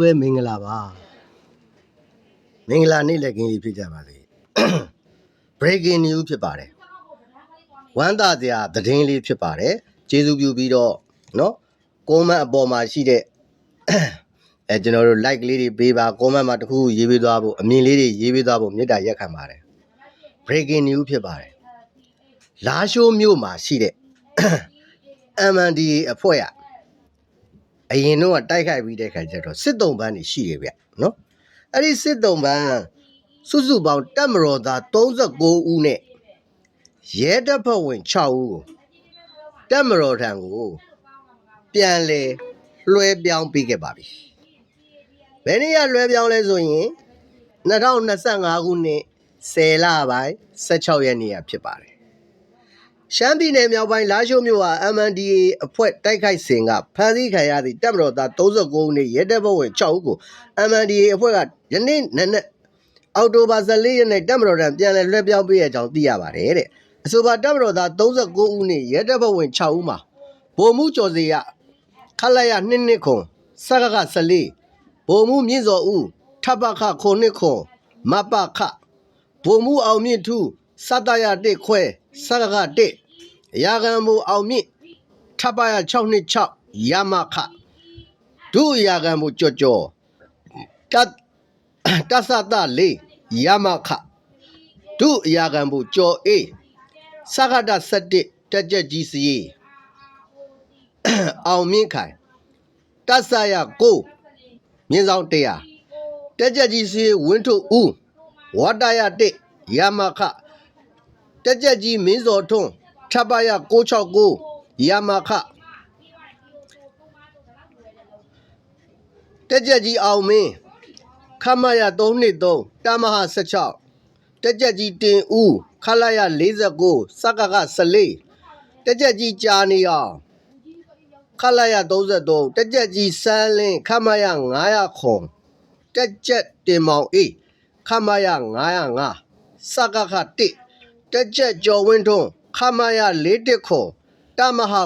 ပဲမင်္ဂလာပါမင်္ဂလာနေ့လည်းကင်းလေးဖြစ်ကြပါစေ breaking news ဖြစ်ပါတယ်ဝမ်းသာစရာသတင်းလေးဖြစ်ပါတယ်ကျေးဇူးပြုပြီးတော့เนาะ comment အပေါ်မှာရှိတဲ့ အဲကျွန်တော်တို့ like လေးတွေပေးပါ comment မှာတစ်ခုခုရေးပေးသွားဖို့အမြင်လေးတွေရေးပေးသွားဖို့မေတ္တာရက်ခံပါတယ် breaking news ဖြစ်ပါတယ်လာရှိုးမြို့မှာရှိတဲ့ MNDA အဖွဲ့က အရင်တော့တိုက်ခိုက်ပြီးတဲ့ခါကျတော့စစ်တုံးပန်းတွေရှိတယ်ဗျနော်အဲ့ဒီစစ်တုံးပန်းစုစုပေါင်းတပ်မတော်သား39ဦးနဲ့ရဲတပ်ဖွဲ့ဝင်6ဦးကိုတပ်မတော်ထံကိုပြန်လဲလွှဲပြောင်းပေးခဲ့ပါပြီဘယ်နေ့ကလွှဲပြောင်းလဲဆိုရင်2025ခုနှစ်10လပိုင်း16ရက်နေ့ကဖြစ်ပါတယ် ရှမ်းပြည်နယ်မြောက်ပိုင်းလာရှိုးမြို့ဟာ MNDA အဖွဲ့တိုက်ခိုက်စဉ်ကဖမ်းဆီးခံရသည့်တပ်မတော်သား39ဦးနဲ့ရဲတပ်ဖွဲ့ဝင်6ဦးကို MNDA အဖွဲ့ကယနေ့နက်နက်အောက်တိုဘာ14ရက်နေ့တပ်မတော်ထံပြန်လည်လွှဲပြောင်းပေးရကြောင်းသိရပါတယ်တဲ့အဆိုပါတပ်မတော်သား39ဦးနဲ့ရဲတပ်ဖွဲ့ဝင်6ဦးမှာဗိုလ်မှူးကျော်စီရခလိုက်ရ2နှစ်ခွန်စကက14ဗိုလ်မှူးမြင့်စောဦးထပ်ပခခုနှစ်ခွန်မပခဗိုလ်မှူးအောင်မြင့်ထူးစတရ1ခွဲစကက1 ရာဂံမူအောင်မြင့်ထပ်ပါရ626ရမခဒုရာဂံမူကြော်ကြော်တတ်တသတလေးရမခဒုရာဂံမူကြော်အေးစကတ7တက်ကြက်ကြီးစီအောင်မြင့်ခိုင်တဆရကိုမြင်းဆောင်တရားတက်ကြက်ကြီးစီဝင်းထုဦးဝတ္တရ1ရမခတက်ကြက်ကြီးမင်းစော်ထွန်း ထပ်ပါရ669ယာမခတက်ကြက်ကြီးအောင်မင်းခမရ323တမဟာ16တက်ကြက်ကြီးတင်ဦးခလာရ49စကက14တက်ကြက်ကြီးကြာနေအောင်ခလာရ33တက်ကြက်ကြီးစမ်းလင်းခမရ900ခွန်တက်ကြက်တင်မောင်အေးခမရ905စကက1တက်ကြက်ကျော်ဝင်းထွန်း ခမရ၄တက်ခေါ်တမဟာ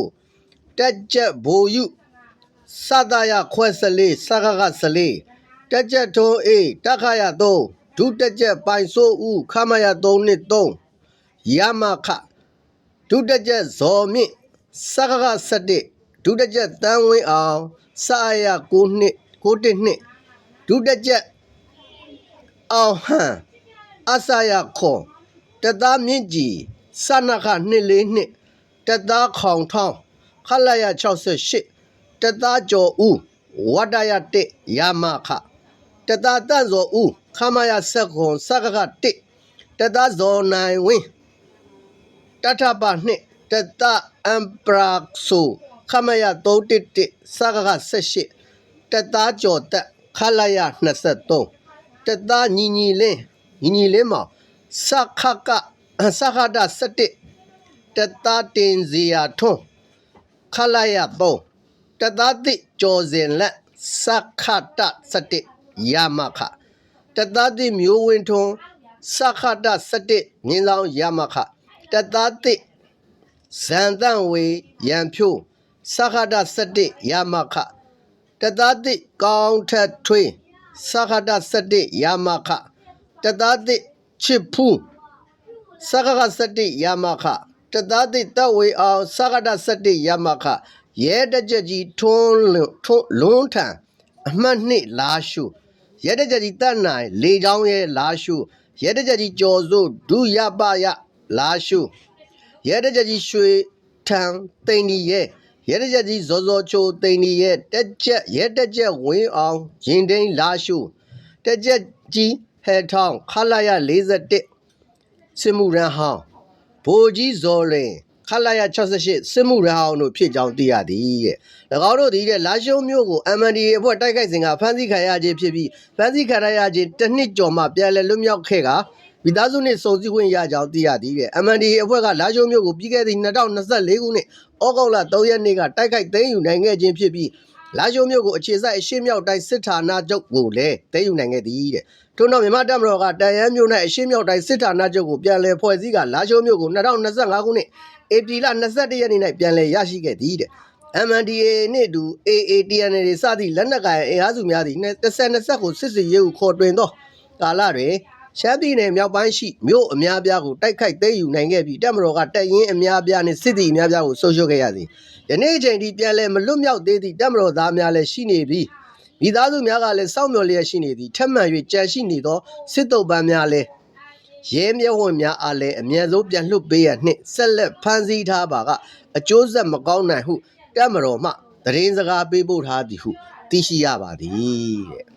69တက်ကြက်ဘိုယုစတရခွဲစလေးစကကစလေးတက်ကြက်ထုံးအေးတက်ခရ3ဒုတက်ကြက်ပိုင်ဆိုးဦးခမရ3နှစ်3ရမခဒုတက်ကြက်ဇော်မြင့်စကက7ဒုတက်ကြက်တန်းဝင်းအောင်စအရ9နှစ်9တက်နှစ်ဒုတက်ကြက်အောင်ဟန်အဆယခွန်တသားမြင့်ကြီး စနခနှစ်လေးနှစ်တသားခေါင်ထောင်းခလာရ68တသားကျော်ဦးဝတ္တရ1ရာမခတသားတန့်ဇော်ဦးခမရဆက်ခွန်စကက1တသားဇော်နိုင်ဝင်းတထပနှစ်တသားအမ်ပရာဆိုခမရ311စကက78တသားကျော်တက်ခလာရ23တသားညီညီလင်းညီညီလင်းမောင်စခက စခဒ17တသားတင်စီယာထွန်းခလာရ3တသားတိကျော်စင်လက်စခတ17ရမခတသားတိမျိုးဝင်းထွန်းစခတ17မြင်းဆောင်ရမခတသားတိဇန်တန့်ဝေရန်ဖြိုးစခဒ17ရမခတသားတိကောင်းထက်ထွေးစခဒ17ရမခတသားတိချစ်ဖူး စကက17ရမခတသားတိတဝေအောင်စကဒ17ရမခရဲတကြက်ကြီးထွန်းလွန်းထွန်းလွန်းထံအမှတ်နှစ်လာရှုရဲတကြက်ကြီးတတ်နိုင်လေချောင်းရဲ့လာရှုရဲတကြက်ကြီးကြော်စိုးဒုရပယလာရှုရဲတကြက်ကြီးရွှေထံတိန်ဒီရဲ့ရဲတကြက်ကြီးဇော်ဇော်ချိုတိန်ဒီရဲ့တက်ကြက်ရဲတက်ကြက်ဝင်းအောင်ရင်တိန်လာရှုတက်ကြက်ကြီးဟဲထောင်းခလာရ41 စစ်မှုရန်ဟောင်းဗိုလ်ကြီးဇော်လင်ခလာရ68စစ်မှုရန်ဟောင်းတို့ဖြစ်ကြောင်းသိရသည်တဲ့၎င်းတို့သည်တဲ့လာရှုံးမျိုးကို MNDA အဖွဲ့တိုက်ခိုက်စဉ်ကဖမ်းဆီးခံရခြင်းဖြစ်ပြီးဖမ်းဆီးခံရခြင်းတစ်နှစ်ကျော်မှပြန်လည်လွတ်မြောက်ခဲ့ကမိသားစုနှင့်စုံစည်းခွင့်ရကြောင်းသိရသည်တဲ့ MNDA အဖွဲ့ကလာရှုံးမျိုးကိုပြီးခဲ့သည့်2024ခုနှစ်ဩဂုတ်လ3ရက်နေ့ကတိုက်ခိုက်သိမ်းယူနိုင်ခဲ့ခြင်းဖြစ်ပြီးလာရှုံးမျိုးကိုအခြေစိုက်အရှေ့မြောက်တိုင်းစစ်ဌာနချုပ်ကိုလည်းသိမ်းယူနိုင်ခဲ့သည်တဲ့ ထို့နောက်မြန်မာတပ်မတော်ကတန်ရန်မျိုးနဲ့အရှေ့မြောက်တိုင်းစစ်ဌာနချုပ်ကိုပြန်လည်ဖွဲ့စည်းကလာရှုံးမျိုးကို2025ခုနှစ်ဧပြီလ21ရက်နေ့၌ပြန်လည်ရရှိခဲ့သည်တဲ့ MNDAA နှင့်အတူ AATN တွေစသည့်လက်နက်ကိုင်အင်အားစုများသည့်တစ်ဆက်နှစ်ဆက်ကိုစစ်စီရေးကိုခေါ်တွင်သောကာလတွင်ရှမ်းပြည်နယ်မြောက်ပိုင်းရှိမြို့အများအပြားကိုတိုက်ခိုက်သိမ်းယူနိုင်ခဲ့ပြီးတပ်မတော်ကတပ်ရင်းအများအပြားနှင့်စစ်သည်အများအပြားကိုဆုံးရှုံးခဲ့ရသည်ယနေ့အချိန်ထိပြန်လည်မလွတ်မြောက်သေးသည့်တပ်မတော်သားများလည်းရှိနေပြီး မိသားစုများကလည်းစောင့်မျှော်လျက်ရှိနေသည်ထက်မှန်၍ကြံရှိနေသောစစ်တုပ်ပန်းများလည်းရဲမျက်ဝန်းများအားလည်းအမြန်ဆုံးပြန်လွှတ်ပေးရနှင့်ဆက်လက်ဖမ်းဆီးထားပါကအကျိုးဆက်မကောင်းနိုင်ဟုတပ်မတော်မှသတင်းစကားပေးပို့ထားသည်ဟုသိရှိရပါသည်တဲ့